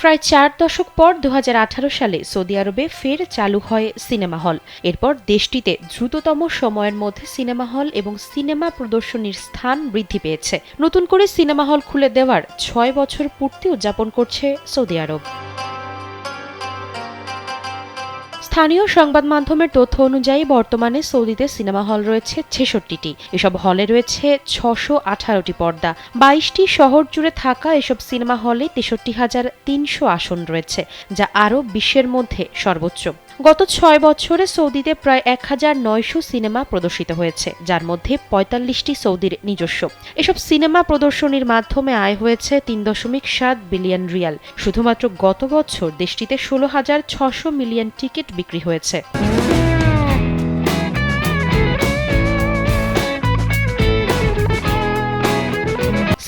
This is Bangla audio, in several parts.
প্রায় চার দশক পর দু হাজার আঠারো সালে সৌদি আরবে ফের চালু হয় সিনেমা হল। এরপর দেশটিতে দ্রুততম সময়ের মধ্যে সিনেমা হল এবং সিনেমা প্রদর্শনীর স্থান বৃদ্ধি পেয়েছে। নতুন করে সিনেমা হল খুলে দেওয়ার ছয় বছর পূর্তি উদযাপন করছে সৌদি আরব। স্থানীয় সংবাদ মাধ্যমের তথ্য অনুযায়ী বর্তমানে সৌদিতে সিনেমা হল রয়েছে ছেষট্টিটি। এসব হলে রয়েছে ছশো আঠারোটি পর্দা। বাইশটি শহর জুড়ে থাকা এসব সিনেমা হলে তেষট্টি হাজার তিনশো আসন রয়েছে, যা আরও বিশ্বের মধ্যে সর্বোচ্চ। গত ছয় বছরে সৌদিতে প্রায় এক হাজার নয়শো সিনেমা প্রদর্শিত হয়েছে, যার মধ্যে পঁয়তাল্লিশটি সৌদির নিজস্ব। এসব সিনেমা প্রদর্শনীর মাধ্যমে আয় হয়েছে তিন দশমিক সাত বিলিয়ন রিয়াল। শুধুমাত্র গত বছর দেশটিতে ষোলো হাজার ছশো মিলিয়ন টিকিট বিক্রি হয়েছে।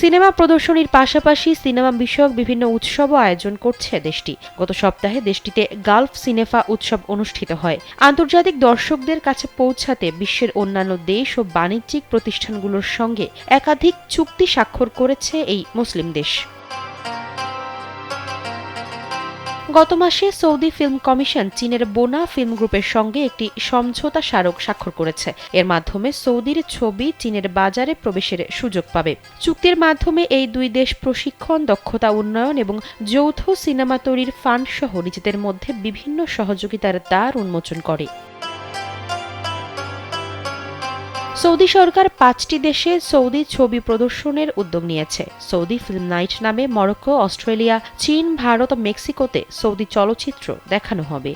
সিনেমা প্রদর্শনীর পাশাপাশি সিনেমা বিষয়ক বিভিন্ন উৎসবও আয়োজন করছে দেশটি। গত সপ্তাহে দেশটিতে গালফ সিনেফা উৎসব অনুষ্ঠিত হয়। আন্তর্জাতিক দর্শকদের কাছে পৌঁছাতে বিশ্বের অন্যান্য দেশ ও বাণিজ্যিক প্রতিষ্ঠানগুলোর সঙ্গে একাধিক চুক্তি স্বাক্ষর করেছে এই মুসলিম দেশ। গত মাসে সৌদি ফিল্ম কমিশন চীনের বোনা ফিল্ম গ্রুপের সঙ্গে একটি সমঝোতা স্মারক স্বাক্ষর করেছে। এর মাধ্যমে সৌদির ছবি চীনের বাজারে প্রবেশের সুযোগ পাবে। চুক্তির মাধ্যমে এই দুই দেশ প্রশিক্ষণ, দক্ষতা উন্নয়ন এবং যৌথ সিনেমা তৈরির ফান্ড সহ নিজেদের মধ্যে বিভিন্ন সহযোগিতার দ্বার উন্মোচন করে। সৌদি সরকার পাঁচটি দেশে সৌদি ছবি প্রদর্শনের উদ্যোগ নিয়েছে। সৌদি ফিল্ম নাইট নামে মরক্কো, অস্ট্রেলিয়া, চীন, ভারত ও মেক্সিকোতে সৌদি চলচ্চিত্র দেখানো হবে।